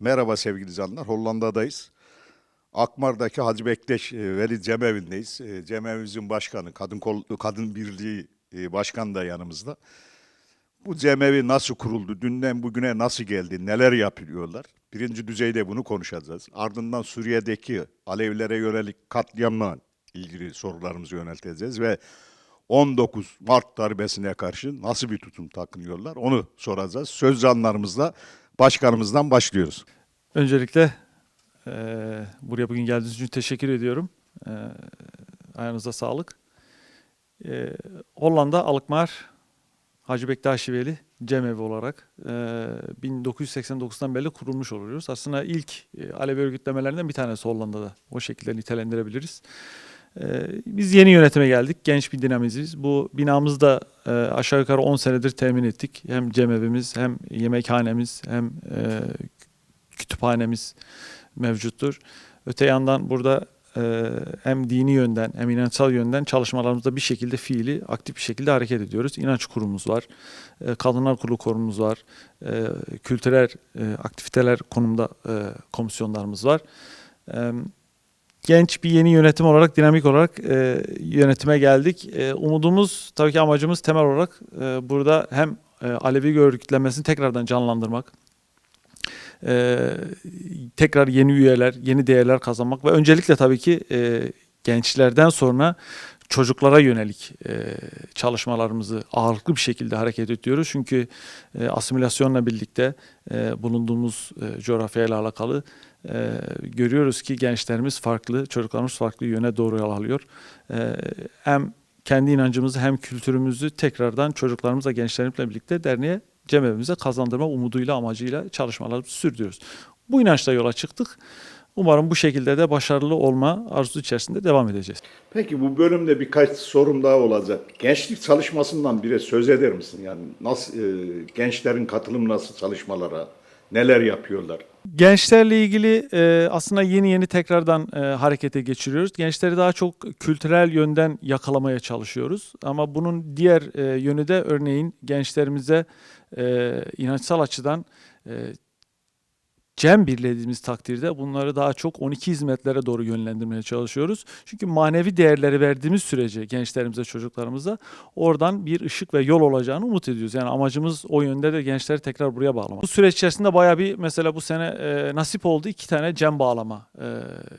Merhaba sevgili canlar. Hollanda'dayız. Akmar'daki Hacı Bektaş e, Veli Cemevi'ndeyiz. E, Cemevimizin başkanı, Kadın Kol, Kadın Birliği e, Başkanı da yanımızda. Bu cemevi nasıl kuruldu? Dünden bugüne nasıl geldi? Neler yapıyorlar? Birinci düzeyde bunu konuşacağız. Ardından Suriye'deki Alevilere yönelik katliamla ilgili sorularımızı yönelteceğiz ve 19 Mart darbesine karşı nasıl bir tutum takınıyorlar onu soracağız. Söz canlarımızla başkanımızdan başlıyoruz. Öncelikle eee, buraya bugün geldiğiniz için teşekkür ediyorum. Eee ayağınıza sağlık. Eee, Hollanda Alkmaar Hacı Bektaşi Veli Cemevi olarak eee, 1989'dan beri kurulmuş oluyoruz. Aslında ilk e, Alevi örgütlemelerinden bir tanesi Hollanda'da. O şekilde nitelendirebiliriz. Eee, Biz yeni yönetime geldik. Genç bir dinamiziz. Bu binamızı da eee, aşağı yukarı 10 senedir temin ettik. Hem cemevimiz hem yemekhanemiz hem eee, kütüphanemiz mevcuttur. Öte yandan burada e, hem dini yönden hem inançsal yönden çalışmalarımızda bir şekilde fiili aktif bir şekilde hareket ediyoruz. İnanç kurumumuz var, e, kadınlar kurulu kurumumuz var, e, kültürel e, aktiviteler konumda e, komisyonlarımız var. Genç bir yeni yönetim olarak, dinamik olarak e, yönetime geldik. E, umudumuz, tabii ki amacımız temel olarak e, burada hem e, Alevi örgütlenmesini tekrardan canlandırmak, e, tekrar yeni üyeler, yeni değerler kazanmak ve öncelikle tabii ki e, gençlerden sonra çocuklara yönelik e, çalışmalarımızı ağırlıklı bir şekilde hareket ediyoruz. Çünkü e, asimilasyonla birlikte e, bulunduğumuz e, coğrafyayla alakalı e, görüyoruz ki gençlerimiz farklı, çocuklarımız farklı yöne doğru yol alıyor. E, hem kendi inancımızı hem kültürümüzü tekrardan çocuklarımızla, gençlerimizle birlikte derneğe cemevimize kazandırma umuduyla, amacıyla çalışmalarımızı sürdürüyoruz. Bu inançla yola çıktık. Umarım bu şekilde de başarılı olma arzusu içerisinde devam edeceğiz. Peki bu bölümde birkaç sorum daha olacak. Gençlik çalışmasından bire söz eder misin? Yani nasıl e, gençlerin katılım nasıl çalışmalara, neler yapıyorlar? Gençlerle ilgili e, aslında yeni yeni tekrardan e, harekete geçiriyoruz. Gençleri daha çok kültürel yönden yakalamaya çalışıyoruz. Ama bunun diğer e, yönü de örneğin gençlerimize e, inançsal açıdan e, cem birlediğimiz takdirde bunları daha çok 12 hizmetlere doğru yönlendirmeye çalışıyoruz. Çünkü manevi değerleri verdiğimiz sürece gençlerimize, çocuklarımıza oradan bir ışık ve yol olacağını umut ediyoruz. Yani amacımız o yönde de gençleri tekrar buraya bağlamak. Bu süreç içerisinde bayağı bir mesela bu sene e, nasip oldu iki tane cem bağlama e,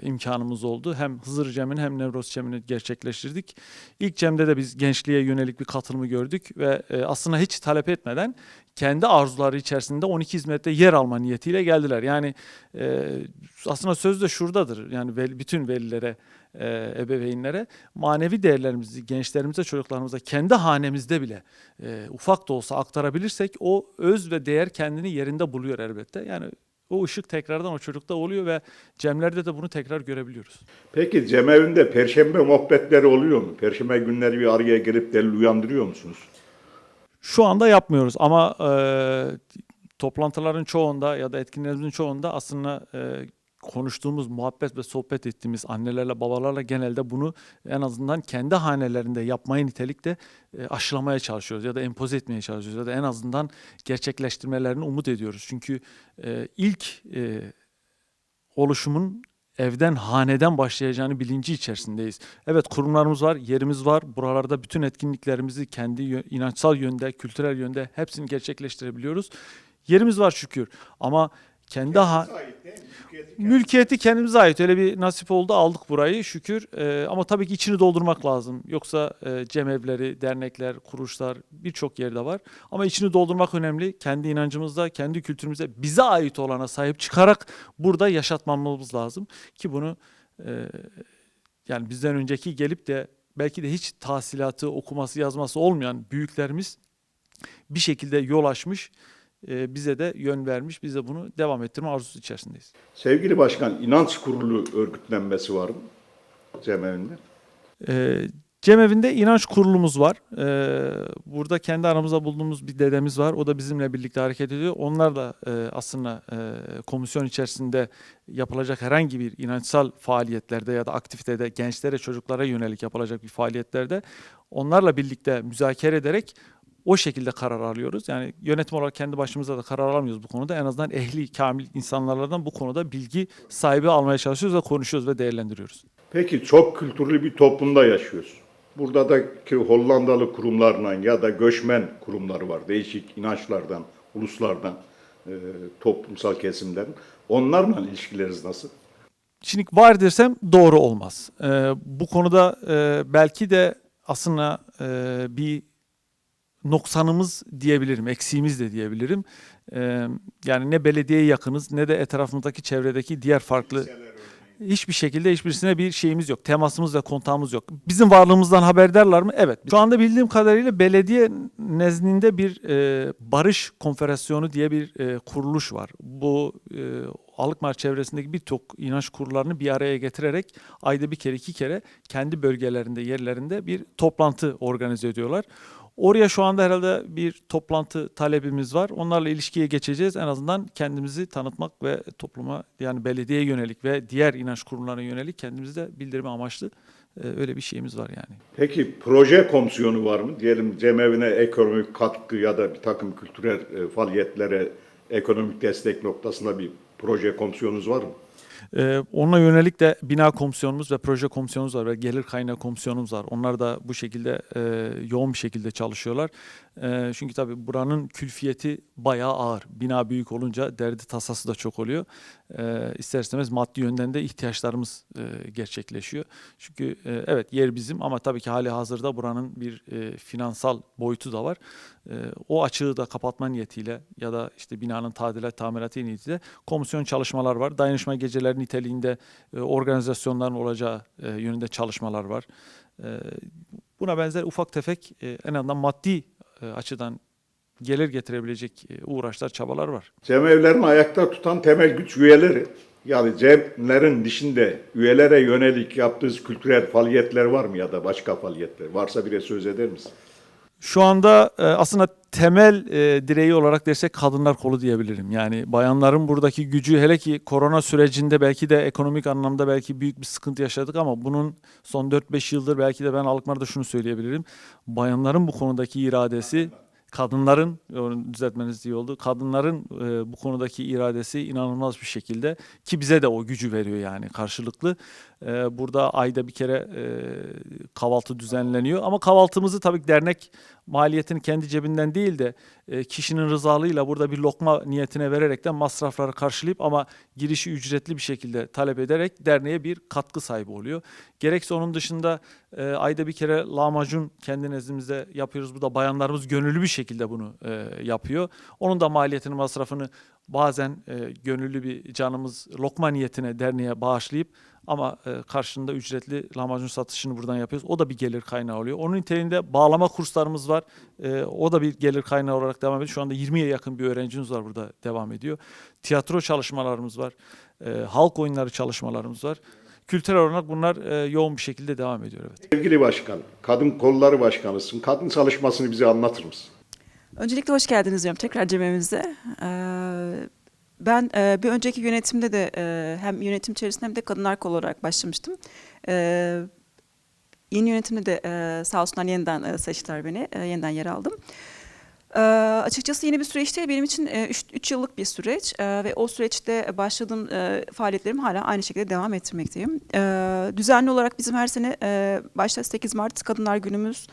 imkanımız oldu. Hem Hızır Cem'ini hem Nevroz Cem'ini gerçekleştirdik. İlk cemde de biz gençliğe yönelik bir katılımı gördük ve e, aslında hiç talep etmeden kendi arzuları içerisinde 12 hizmette yer alma niyetiyle geldiler. Yani e, aslında söz de şuradadır. Yani veli- bütün velilere, e, ebeveynlere manevi değerlerimizi gençlerimize, çocuklarımıza kendi hanemizde bile e, ufak da olsa aktarabilirsek o öz ve değer kendini yerinde buluyor elbette. Yani o ışık tekrardan o çocukta oluyor ve cemlerde de bunu tekrar görebiliyoruz. Peki cemevinde perşembe muhabbetleri oluyor mu? Perşembe günleri bir araya gelip delil uyandırıyor musunuz? Şu anda yapmıyoruz ama e, toplantıların çoğunda ya da etkinlerimizin çoğunda aslında e, konuştuğumuz, muhabbet ve sohbet ettiğimiz annelerle, babalarla genelde bunu en azından kendi hanelerinde yapmayı nitelikte e, aşılamaya çalışıyoruz ya da empoze etmeye çalışıyoruz ya da en azından gerçekleştirmelerini umut ediyoruz. Çünkü e, ilk e, oluşumun evden, haneden başlayacağını bilinci içerisindeyiz. Evet kurumlarımız var, yerimiz var. Buralarda bütün etkinliklerimizi kendi inançsal yönde, kültürel yönde hepsini gerçekleştirebiliyoruz. Yerimiz var şükür. Ama kendi ha mülkiyeti kendimize ait. Öyle bir nasip oldu aldık burayı şükür. Ee, ama tabii ki içini doldurmak lazım. Yoksa e, cemevleri, dernekler, kuruluşlar birçok yerde var. Ama içini doldurmak önemli. Kendi inancımızda, kendi kültürümüze bize ait olana sahip çıkarak burada yaşatmamız lazım. Ki bunu e, yani bizden önceki gelip de belki de hiç tahsilatı, okuması, yazması olmayan büyüklerimiz bir şekilde yol açmış, e, bize de yön vermiş. Biz de bunu devam ettirme arzusu içerisindeyiz. Sevgili başkan, inanç kurulu örgütlenmesi var mı cemevinde? E, Cemevinde inanç kurulumuz var. E, burada kendi aramızda bulduğumuz bir dedemiz var. O da bizimle birlikte hareket ediyor. Onlar da e, aslında e, komisyon içerisinde yapılacak herhangi bir inançsal faaliyetlerde ya da aktivitede gençlere, çocuklara yönelik yapılacak bir faaliyetlerde onlarla birlikte müzakere ederek o şekilde karar alıyoruz. Yani yönetim olarak kendi başımıza da karar alamıyoruz bu konuda. En azından ehli, kamil insanlardan bu konuda bilgi sahibi almaya çalışıyoruz ve konuşuyoruz ve değerlendiriyoruz. Peki çok kültürlü bir toplumda yaşıyoruz. Buradaki Hollandalı kurumlarla ya da göçmen kurumları var. Değişik inançlardan, uluslardan, e, toplumsal kesimden. Onlarla ilişkileriniz nasıl? Şimdi var dersem doğru olmaz. Ee, bu konuda e, belki de aslında e, bir noksanımız diyebilirim, eksiğimiz de diyebilirim. Ee, yani ne belediyeye yakınız ne de etrafımızdaki çevredeki diğer farklı hiçbir şekilde hiçbirisine bir şeyimiz yok. Temasımız ve kontağımız yok. Bizim varlığımızdan haberdarlar mı? Evet. Şu anda bildiğim kadarıyla belediye nezdinde bir e, barış konfederasyonu diye bir e, kuruluş var. Bu e, Alıkmar çevresindeki birçok inanç kurullarını bir araya getirerek ayda bir kere iki kere kendi bölgelerinde yerlerinde bir toplantı organize ediyorlar. Oraya şu anda herhalde bir toplantı talebimiz var. Onlarla ilişkiye geçeceğiz. En azından kendimizi tanıtmak ve topluma yani belediyeye yönelik ve diğer inanç kurumlarına yönelik kendimizi de bildirme amaçlı e, öyle bir şeyimiz var yani. Peki proje komisyonu var mı? Diyelim cemevine ekonomik katkı ya da bir takım kültürel e, faaliyetlere ekonomik destek noktasında bir proje komisyonunuz var mı? Ee, onunla yönelik de bina komisyonumuz ve proje komisyonumuz var ve gelir kaynağı komisyonumuz var. Onlar da bu şekilde e, yoğun bir şekilde çalışıyorlar. E, çünkü tabii buranın külfiyeti bayağı ağır. Bina büyük olunca derdi tasası da çok oluyor. E, ister istemez maddi yönden de ihtiyaçlarımız e, gerçekleşiyor. Çünkü e, evet yer bizim ama tabii ki hali hazırda buranın bir e, finansal boyutu da var. E, o açığı da kapatma niyetiyle ya da işte binanın tadilat tamiratı niyetiyle komisyon çalışmalar var. Dayanışma geceleri niteliğinde e, organizasyonların olacağı e, yönünde çalışmalar var. E, buna benzer ufak tefek en azından maddi açıdan gelir getirebilecek uğraşlar, çabalar var. Cemevlerin ayakta tutan temel güç üyeleri. Yani cemlerin dışında üyelere yönelik yaptığınız kültürel faaliyetler var mı ya da başka faaliyetler? Varsa bire söz eder misin? Şu anda e, aslında temel e, direği olarak dersek kadınlar kolu diyebilirim. Yani bayanların buradaki gücü hele ki korona sürecinde belki de ekonomik anlamda belki büyük bir sıkıntı yaşadık ama bunun son 4-5 yıldır belki de ben Alıkmar'da şunu söyleyebilirim. Bayanların bu konudaki iradesi kadınların düzeltmeniz iyi oldu. Kadınların e, bu konudaki iradesi inanılmaz bir şekilde ki bize de o gücü veriyor yani karşılıklı. E, burada ayda bir kere e, kahvaltı düzenleniyor ama kahvaltımızı tabii dernek maliyetini kendi cebinden değil de e, kişinin rızalığıyla burada bir lokma niyetine vererekten masrafları karşılayıp ama girişi ücretli bir şekilde talep ederek derneğe bir katkı sahibi oluyor. Gerekse onun dışında e, ayda bir kere lahmacun kendi nezdimizde yapıyoruz. Bu da bayanlarımız gönüllü bir şekilde bunu e, yapıyor. Onun da maliyetini, masrafını bazen e, gönüllü bir canımız lokma niyetine derneğe bağışlayıp ama e, karşılığında ücretli lahmacun satışını buradan yapıyoruz. O da bir gelir kaynağı oluyor. Onun niteliğinde bağlama kurslarımız var. E, o da bir gelir kaynağı olarak devam ediyor. Şu anda 20'ye yakın bir öğrencimiz var burada devam ediyor. Tiyatro çalışmalarımız var. E, halk oyunları çalışmalarımız var. Kültürel olarak bunlar e, yoğun bir şekilde devam ediyor. Evet. Sevgili başkan, kadın kolları başkanısın. Kadın çalışmasını bize anlatır mısın? Öncelikle hoş geldiniz diyorum tekrar cemevimize. Ee, ben e, bir önceki yönetimde de e, hem yönetim içerisinde hem de kadınlar kolu olarak başlamıştım. Ee, yeni yönetimde de e, sağ olsunlar yeniden e, seçtiler beni, e, yeniden yer aldım. Ee, açıkçası yeni bir süreç benim için 3 yıllık bir süreç Ee, ve o süreçte başladığım e, faaliyetlerimi hala aynı şekilde devam ettirmekteyim. Ee, düzenli olarak bizim her sene e, başta 8 Mart Kadınlar Günümüz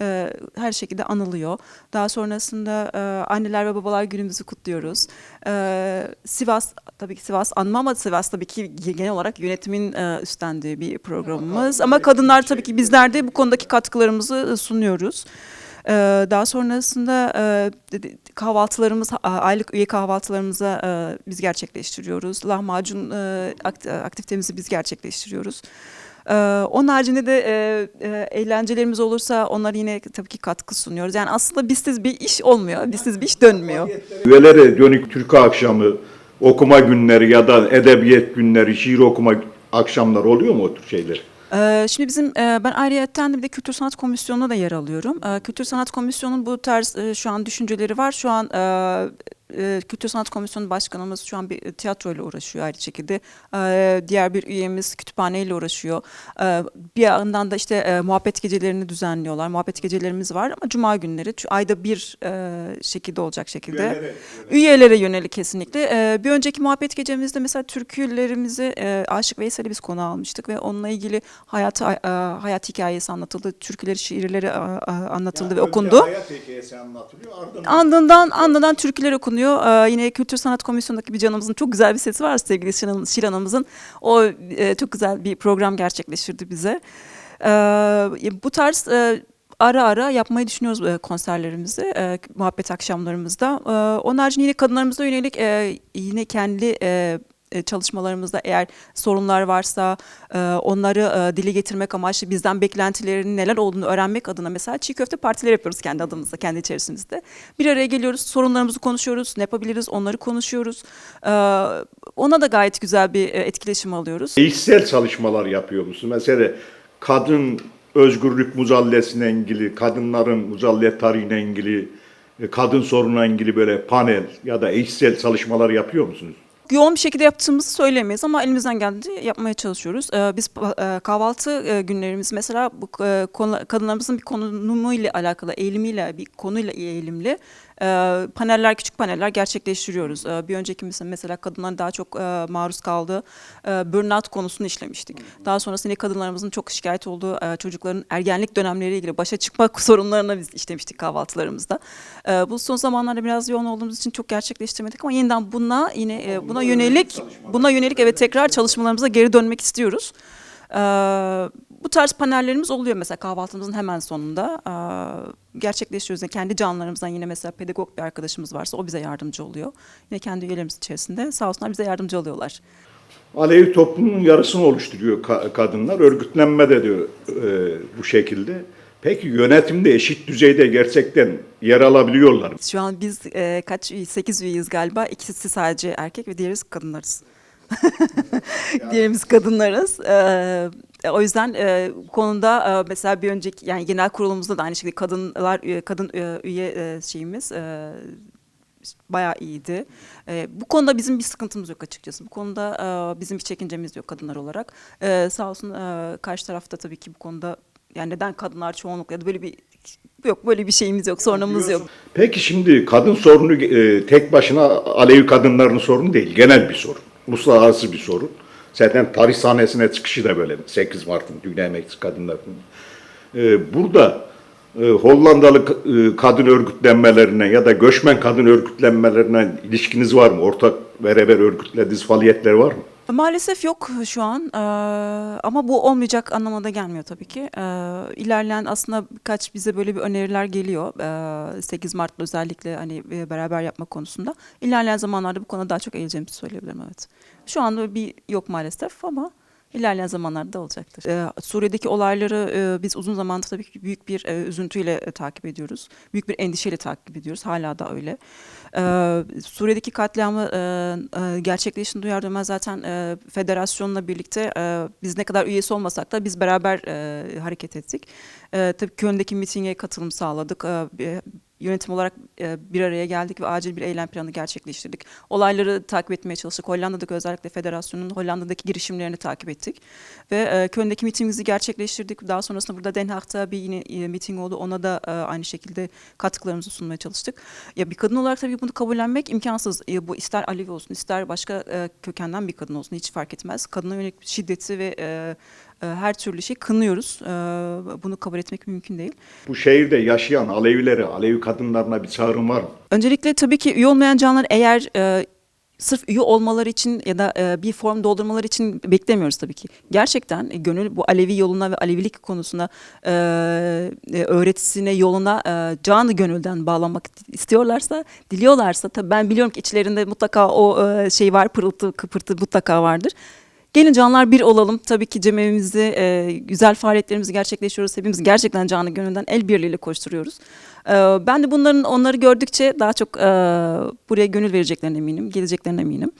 e, her şekilde anılıyor. Daha sonrasında e, anneler ve babalar günümüzü kutluyoruz. E, Sivas, tabii ki Sivas anma ama Sivas tabii ki genel olarak yönetimin e, üstlendiği bir programımız. Ama kadınlar tabii ki bizler de bu konudaki katkılarımızı e, sunuyoruz. E, daha sonrasında e, kahvaltılarımız, aylık üye kahvaltılarımıza e, biz gerçekleştiriyoruz. Lahmacun e, biz gerçekleştiriyoruz. Ee, onun haricinde de e, e, eğlencelerimiz olursa onlara yine tabii ki katkı sunuyoruz. Yani aslında bizsiz bir iş olmuyor, bizsiz bir iş dönmüyor. Üyelere dönük türkü akşamı, okuma günleri ya da edebiyat günleri, şiir okuma akşamları oluyor mu o tür şeyler? Ee, şimdi bizim e, ben ayrıyetten de bir de Kültür Sanat Komisyonu'na da yer alıyorum. Ee, Kültür Sanat Komisyonu'nun bu tarz e, şu an düşünceleri var. Şu an e, e, Kültür Sanat Komisyonu Başkanımız şu an bir tiyatroyla uğraşıyor ayrı şekilde. E, diğer bir üyemiz kütüphaneyle uğraşıyor. E, bir yandan da işte e, muhabbet gecelerini düzenliyorlar. Muhabbet gecelerimiz var ama cuma günleri ayda bir e, şekilde olacak şekilde. Üyelere yönelik kesinlikle. E, bir önceki muhabbet gecemizde mesela türkülerimizi e, Aşık Veysel'i biz konu almıştık ve onunla ilgili hayat e, hayat hikayesi anlatıldı. Türküleri, şiirleri e, e, anlatıldı ve okundu. Hayat hikayesi anlatılıyor. Ardından andından türküler okunuyor. Ee, yine Kültür Sanat Komisyonu'ndaki bir canımızın çok güzel bir sesi var sevgili Şilan, Hanım'ızın. O e, çok güzel bir program gerçekleştirdi bize. Ee, bu tarz e, ara ara yapmayı düşünüyoruz e, konserlerimizi, e, muhabbet akşamlarımızda. E, onun haricinde yine kadınlarımıza yönelik e, yine kendi e, çalışmalarımızda eğer sorunlar varsa e, onları e, dile getirmek amaçlı bizden beklentilerinin neler olduğunu öğrenmek adına mesela çiğ köfte partileri yapıyoruz kendi adımızda, kendi içerisimizde. Bir araya geliyoruz, sorunlarımızı konuşuyoruz, ne yapabiliriz onları konuşuyoruz. E, ona da gayet güzel bir e, etkileşim alıyoruz. İşsel çalışmalar yapıyor musun? Mesela kadın özgürlük muzallesine ilgili, kadınların muzallet tarihine ilgili, e, kadın sorununa ilgili böyle panel ya da işsel çalışmalar yapıyor musunuz? Yoğun bir şekilde yaptığımızı söyleyemeyiz ama elimizden geldiğince yapmaya çalışıyoruz. Ee, biz e, kahvaltı e, günlerimiz mesela bu e, kadınlarımızın bir konumuyla alakalı, eğilimiyle, bir konuyla eğilimli e, paneller, küçük paneller gerçekleştiriyoruz. E, bir önceki mesela, mesela kadınların daha çok e, maruz kaldığı e, burnout konusunu işlemiştik. Daha sonrasında yine kadınlarımızın çok şikayet olduğu e, çocukların ergenlik dönemleriyle ilgili başa çıkma sorunlarını biz işlemiştik kahvaltılarımızda. E, bu son zamanlarda biraz yoğun olduğumuz için çok gerçekleştirmedik ama yeniden buna yine e, buna yönelik buna yönelik evet tekrar çalışmalarımıza geri dönmek istiyoruz. Ee, bu tarz panellerimiz oluyor mesela kahvaltımızın hemen sonunda. Ee, gerçekleştiriyoruz. Yani kendi canlarımızdan yine mesela pedagog bir arkadaşımız varsa o bize yardımcı oluyor. Yine kendi üyelerimiz içerisinde sağ olsunlar bize yardımcı oluyorlar. Alevi toplumunun yarısını oluşturuyor ka- kadınlar. Örgütlenme de diyor e, bu şekilde. Peki yönetimde eşit düzeyde gerçekten yer alabiliyorlar mı? Şu an biz e, kaç üye? 8 üyeyiz galiba. İkisi sadece erkek ve diğeri kadınlarız. Diğerimiz kadınlarız. Ee, o yüzden e, konuda e, mesela bir önceki yani genel kurulumuzda da aynı şekilde kadınlar üye- kadın e, üye e, şeyimiz e, bayağı iyiydi. E, bu konuda bizim bir sıkıntımız yok açıkçası. Bu konuda e, bizim bir çekincemiz yok kadınlar olarak. E, sağ olsun e, karşı tarafta tabii ki bu konuda yani neden kadınlar çoğunlukla böyle bir yok böyle bir şeyimiz yok, sorunumuz yok. Peki şimdi kadın sorunu e, tek başına Alevi kadınların sorunu değil. Genel bir sorun. Uluslararası bir sorun. Zaten tarih sahnesine çıkışı da böyle. 8 Mart'ın Dünya Emekçi Kadınlar Günü. E, burada e, Hollandalı e, kadın örgütlenmelerine ya da göçmen kadın örgütlenmelerine ilişkiniz var mı? Ortak beraber örgütlediğiniz faaliyetler var mı? Maalesef yok şu an Ee, ama bu olmayacak anlamına gelmiyor tabii ki. Ee, ilerleyen aslında birkaç bize böyle bir öneriler geliyor. Ee, 8 Mart'ta özellikle hani e, beraber yapma konusunda. İlerleyen zamanlarda bu konuda daha çok eğileceğimizi söyleyebilirim evet. Şu anda bir yok maalesef ama ilerleyen zamanlarda olacaktır. Ee, Suriye'deki olayları e, biz uzun zamandır tabii ki büyük bir e, üzüntüyle e, takip ediyoruz. Büyük bir endişeyle takip ediyoruz. Hala da öyle. Ee, Suriye'deki katliamı e, e, gerçekleştiğini duyar duymaz zaten e, federasyonla birlikte e, biz ne kadar üyesi olmasak da biz beraber e, hareket ettik. E, tabii Köln'deki mitinge katılım sağladık. E, yönetim olarak e, bir araya geldik ve acil bir eylem planı gerçekleştirdik. Olayları takip etmeye çalıştık. Hollanda'daki özellikle federasyonun Hollanda'daki girişimlerini takip ettik. Ve e, Köln'deki mitingimizi gerçekleştirdik. Daha sonrasında burada Den Haag'ta bir yine e, miting oldu. Ona da e, aynı şekilde katkılarımızı sunmaya çalıştık. Ya bir kadın olarak tabii bunu kabullenmek imkansız. E, bu ister Alevi olsun, ister başka e, kökenden bir kadın olsun hiç fark etmez. Kadına yönelik şiddeti ve e, her türlü şey kınıyoruz. E, bunu kabul etmek mümkün değil. Bu şehirde yaşayan Alevilere, Alevi kadınlarına bir çağrım var mı? Öncelikle tabii ki üye olmayan canlılar eğer e, sırf üye olmaları için ya da e, bir form doldurmaları için beklemiyoruz tabii ki. Gerçekten e, gönül bu Alevi yoluna ve Alevilik konusuna e, öğretisine yoluna e, canı gönülden bağlanmak istiyorlarsa, diliyorlarsa tabii ben biliyorum ki içlerinde mutlaka o e, şey var, pırıltı, kıpırtı mutlaka vardır. Gelin canlar bir olalım. Tabii ki cemevimizi, e, güzel faaliyetlerimizi gerçekleştiriyoruz. Hepimiz gerçekten canı gönülden el birliğiyle koşturuyoruz. E, ben de bunların onları gördükçe daha çok e, buraya gönül vereceklerine eminim, geleceklerine eminim.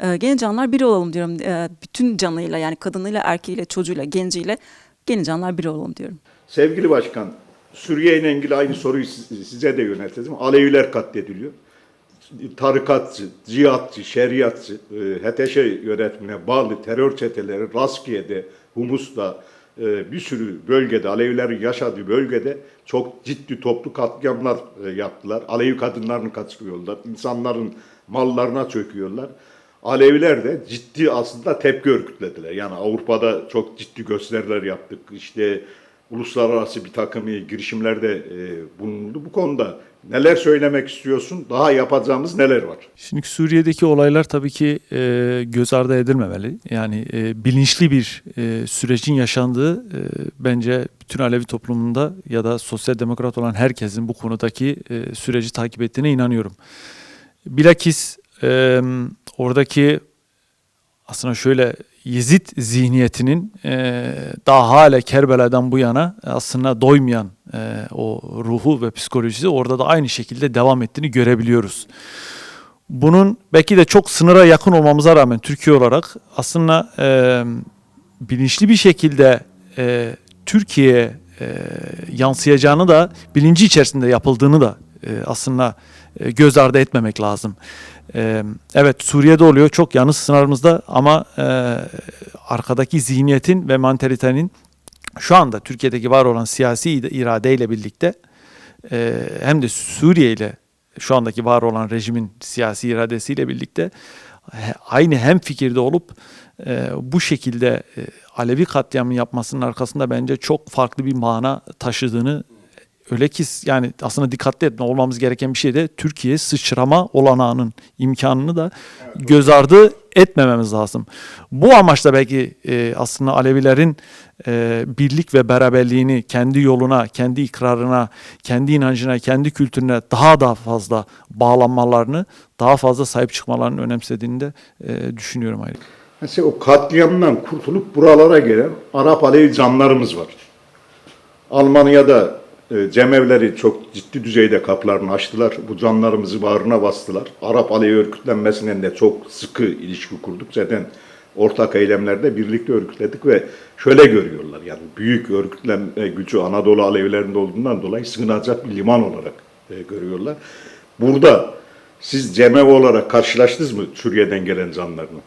E, gelin canlar bir olalım diyorum. E, bütün canıyla yani kadınıyla, erkeğiyle, çocuğuyla, genciyle gelin canlar bir olalım diyorum. Sevgili Başkan, Suriye ile ilgili aynı soruyu siz- size de yöneltelim. Aleviler katlediliyor. Tarikatçı, cihatçı, şeriatçı, e, HTŞ yönetimine bağlı terör çeteleri Raskiye'de, Humus'ta, e, bir sürü bölgede, Alevilerin yaşadığı bölgede çok ciddi toplu katliamlar e, yaptılar. Alevi kadınlarını kaçırıyorlar, insanların mallarına çöküyorlar. Aleviler de ciddi aslında tepki örgütlediler. Yani Avrupa'da çok ciddi gösteriler yaptık. İşte uluslararası bir takım girişimlerde e, bulunuldu. Bu konuda neler söylemek istiyorsun? Daha yapacağımız neler var? Şimdi Suriye'deki olaylar tabii ki e, göz ardı edilmemeli. Yani e, bilinçli bir e, sürecin yaşandığı e, bence bütün Alevi toplumunda ya da sosyal demokrat olan herkesin bu konudaki e, süreci takip ettiğine inanıyorum. Bilakis e, oradaki aslında şöyle Yezid zihniyetinin e, daha hala Kerbela'dan bu yana aslında doymayan e, o ruhu ve psikolojisi orada da aynı şekilde devam ettiğini görebiliyoruz. Bunun belki de çok sınıra yakın olmamıza rağmen Türkiye olarak aslında e, bilinçli bir şekilde e, Türkiye'ye e, yansıyacağını da bilinci içerisinde yapıldığını da e, aslında e, göz ardı etmemek lazım. E, evet Suriye'de oluyor çok yalnız sınırımızda ama e, arkadaki zihniyetin ve mantalitenin şu anda Türkiye'deki var olan siyasi iradeyle birlikte e, hem de Suriye ile şu andaki var olan rejimin siyasi iradesiyle birlikte aynı hem fikirde olup e, bu şekilde e, Alevi katliamı yapmasının arkasında bence çok farklı bir mana taşıdığını öyle ki yani aslında dikkatli etme olmamız gereken bir şey de Türkiye sıçrama olanağının imkanını da göz ardı etmememiz lazım. Bu amaçla belki e, aslında Alevilerin e, birlik ve beraberliğini kendi yoluna, kendi ikrarına, kendi inancına, kendi kültürüne daha da fazla bağlanmalarını, daha fazla sahip çıkmalarını önemsediğini de e, düşünüyorum ayrıca. Mesela o katliamdan kurtulup buralara gelen Arap Alevi canlarımız var. Almanya'da cemevleri çok ciddi düzeyde kapılarını açtılar. Bu canlarımızı bağrına bastılar. Arap Alevi örgütlenmesinden de çok sıkı ilişki kurduk. Zaten ortak eylemlerde birlikte örgütledik ve şöyle görüyorlar. Yani büyük örgütlenme gücü Anadolu Alevilerinde olduğundan dolayı sığınacak bir liman olarak e, görüyorlar. Burada siz cemev olarak karşılaştınız mı Suriye'den gelen canlarla?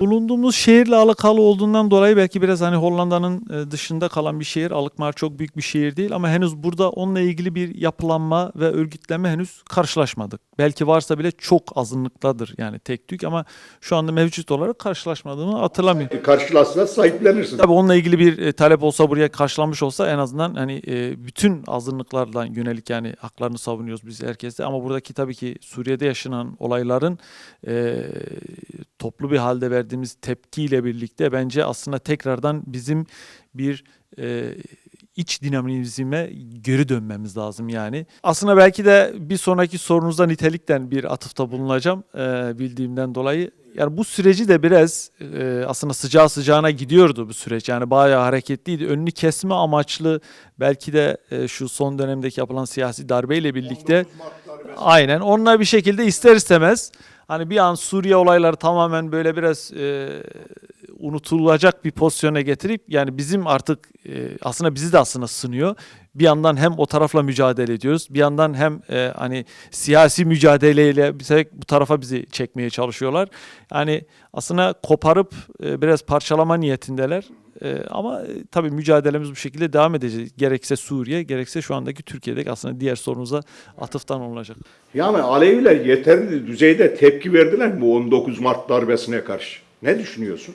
Bulunduğumuz şehirle alakalı olduğundan dolayı belki biraz hani Hollanda'nın e, dışında kalan bir şehir. Alkmaar çok büyük bir şehir değil ama henüz burada onunla ilgili bir yapılanma ve örgütlenme henüz karşılaşmadık. Belki varsa bile çok azınlıktadır yani tek tük ama şu anda mevcut olarak karşılaşmadığımı hatırlamıyorum. E, karşılaşsa sahiplenirsin. Tabii onunla ilgili bir e, talep olsa buraya karşılanmış olsa en azından hani bütün azınlıklardan yönelik yani haklarını savunuyoruz biz herkeste ama buradaki tabii ki Suriye'de yaşanan olayların toplu bir halde verdiğimiz tepkiyle birlikte bence aslında tekrardan bizim bir e, iç dinamizme geri dönmemiz lazım yani. Aslında belki de bir sonraki sorunuzda nitelikten bir atıfta bulunacağım e, bildiğimden dolayı. Yani bu süreci de biraz e, aslında sıcağı sıcağına gidiyordu bu süreç. Yani bayağı hareketliydi. Önünü kesme amaçlı belki de e, şu son dönemdeki yapılan siyasi darbeyle birlikte aynen onunla bir şekilde ister istemez hani bir an Suriye olayları tamamen böyle biraz e, unutulacak bir pozisyona getirip yani bizim artık e, aslında bizi de aslında sınıyor. Bir yandan hem o tarafla mücadele ediyoruz. Bir yandan hem e, hani siyasi mücadeleyle bize bu tarafa bizi çekmeye çalışıyorlar. Yani aslında koparıp e, biraz parçalama niyetindeler. E, ama tabii mücadelemiz bu şekilde devam edecek. Gerekse Suriye, gerekse şu andaki Türkiye'deki aslında diğer sorunuza atıftan olacak. Yani Aleviler yeterli düzeyde tepki verdiler mi bu 19 Mart darbesine karşı? Ne düşünüyorsun?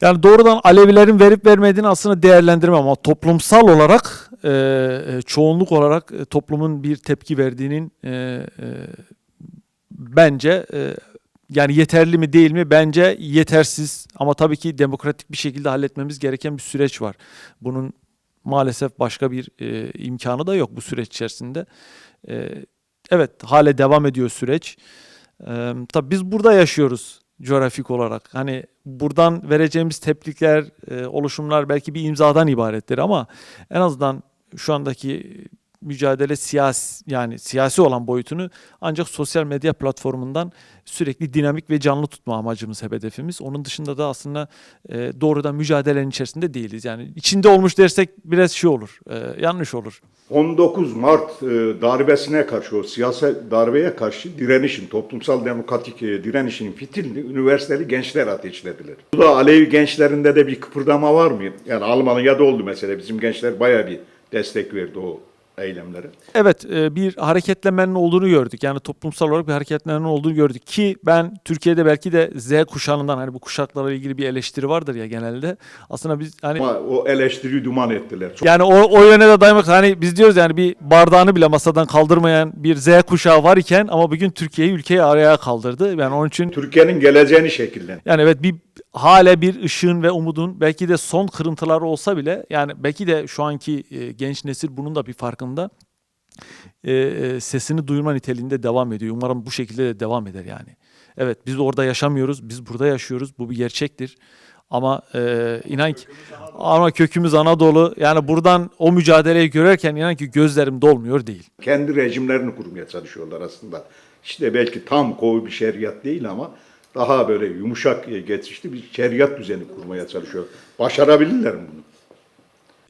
Yani doğrudan Alevilerin verip vermediğini aslında değerlendirmem ama toplumsal olarak e, e, çoğunluk olarak e, toplumun bir tepki verdiğinin e, e, bence e, yani yeterli mi değil mi bence yetersiz ama tabii ki demokratik bir şekilde halletmemiz gereken bir süreç var. Bunun maalesef başka bir e, imkanı da yok bu süreç içerisinde. E, evet hale devam ediyor süreç. E, tabii biz burada yaşıyoruz coğrafik olarak. Hani buradan vereceğimiz tepkiler, e, oluşumlar belki bir imzadan ibarettir ama en azından şu andaki mücadele siyasi yani siyasi olan boyutunu ancak sosyal medya platformundan sürekli dinamik ve canlı tutma amacımız hep hedefimiz. Onun dışında da aslında e, doğrudan mücadelenin içerisinde değiliz. Yani içinde olmuş dersek biraz şey olur, e, yanlış olur. 19 Mart e, darbesine karşı, o siyasi darbeye karşı direnişin, toplumsal demokratik e, direnişin fitilini üniversiteli gençler ateşlediler. Bu da Alevi gençlerinde de bir kıpırdama var mı? Yani Almanya'da oldu mesela. Bizim gençler bayağı bir destek verdi o eylemlere. Evet e, bir hareketlemenin olduğunu gördük. Yani toplumsal olarak bir hareketlemenin olduğunu gördük ki ben Türkiye'de belki de Z kuşağından hani bu kuşaklarla ilgili bir eleştiri vardır ya genelde. Aslında biz hani Ama o eleştiriyi duman ettiler. Çok yani o, o yöne de dayamak hani biz diyoruz yani bir bardağını bile masadan kaldırmayan bir Z kuşağı var iken ama bugün Türkiye'yi ülkeyi araya kaldırdı. Yani onun için Türkiye'nin geleceğini şekillen. yani evet bir hala bir ışığın ve umudun belki de son kırıntıları olsa bile yani belki de şu anki e, genç nesil bunun da bir farkında e, e, sesini duyurma niteliğinde devam ediyor. Umarım bu şekilde de devam eder yani. Evet biz orada yaşamıyoruz, biz burada yaşıyoruz. Bu bir gerçektir. Ama e, inan ki ama kökümüz Anadolu. Yani buradan o mücadeleyi görürken inan ki gözlerim dolmuyor değil. Kendi rejimlerini kurmaya çalışıyorlar aslında. İşte belki tam koyu bir şeriat değil ama daha böyle yumuşak geçişli bir şeriat düzeni kurmaya çalışıyor. Başarabilirler mi bunu?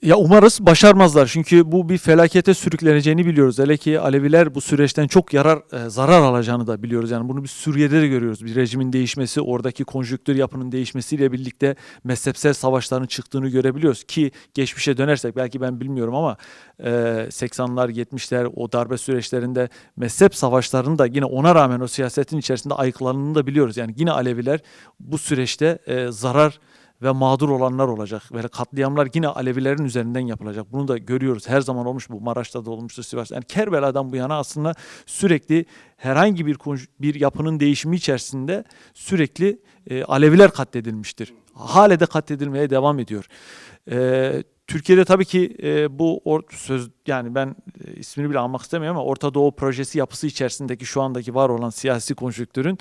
Ya umarız başarmazlar çünkü bu bir felakete sürükleneceğini biliyoruz. Hele ki Aleviler bu süreçten çok yarar e, zarar alacağını da biliyoruz. Yani bunu biz Suriye'de de görüyoruz. Bir rejimin değişmesi, oradaki konjüktür yapının değişmesiyle birlikte mezhepsel savaşların çıktığını görebiliyoruz ki geçmişe dönersek belki ben bilmiyorum ama e, 80'lar 70'ler o darbe süreçlerinde mezhep savaşlarının da yine ona rağmen o siyasetin içerisinde ayıklandığını da biliyoruz. Yani yine Aleviler bu süreçte e, zarar ve mağdur olanlar olacak. Böyle katliamlar yine Alevilerin üzerinden yapılacak. Bunu da görüyoruz. Her zaman olmuş bu. Maraş'ta da olmuştu Sivas'ta. Yani Kerbela'dan bu yana aslında sürekli herhangi bir bir yapının değişimi içerisinde sürekli e, Aleviler katledilmiştir. Hale de katledilmeye devam ediyor. E, Türkiye'de tabii ki e, bu or- söz yani ben e, ismini bile almak istemiyorum ama Orta Doğu projesi yapısı içerisindeki şu andaki var olan siyasi konjüktürün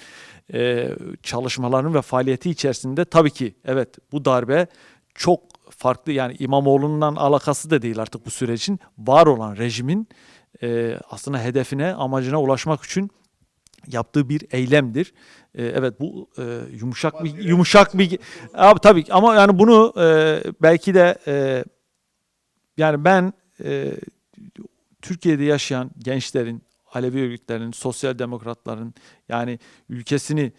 e, çalışmalarının ve faaliyeti içerisinde tabii ki evet bu darbe çok farklı yani İmamoğlu'ndan alakası da değil artık bu sürecin var olan rejimin e, aslında hedefine amacına ulaşmak için yaptığı bir eylemdir. E, evet bu e, yumuşak bir yumuşak bir abi tabii ama yani bunu e, belki de e, yani ben e, Türkiye'de yaşayan gençlerin, Alevi örgütlerinin, sosyal demokratların yani ülkesini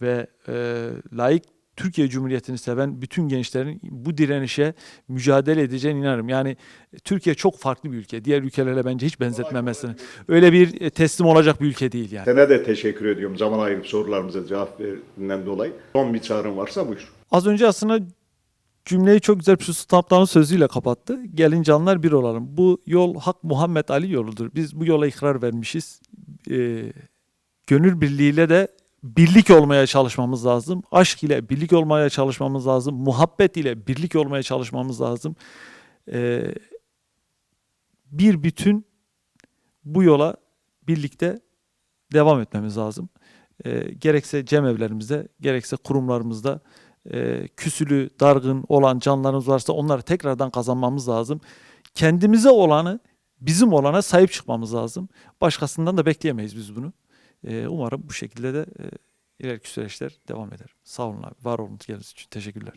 ve e, layık Türkiye Cumhuriyeti'ni seven bütün gençlerin bu direnişe mücadele edeceğine inanırım. Yani Türkiye çok farklı bir ülke. Diğer ülkelerle bence hiç benzetmemesini. Öyle bir e, teslim olacak bir ülke değil yani. Sana de teşekkür ediyorum zaman ayırıp sorularımıza cevap verdiğinden dolayı. Son bir çağrın varsa buyur. Az önce aslında cümleyi çok güzel bir Sultan sözüyle kapattı. Gelin canlar bir olalım. Bu yol Hak Muhammed Ali yoludur. Biz bu yola ikrar vermişiz. Ee, gönül birliğiyle de birlik olmaya çalışmamız lazım. Aşk ile birlik olmaya çalışmamız lazım. Muhabbet ile birlik olmaya çalışmamız lazım. Ee, bir bütün bu yola birlikte devam etmemiz lazım. Ee, gerekse cemevlerimizde, gerekse kurumlarımızda e, küsülü, dargın olan canlarımız varsa onları tekrardan kazanmamız lazım. Kendimize olanı, bizim olana sahip çıkmamız lazım. Başkasından da bekleyemeyiz biz bunu. E, umarım bu şekilde de e, ileriki süreçler devam eder. Sağ olun abi, var olun geldiğiniz için. Teşekkürler.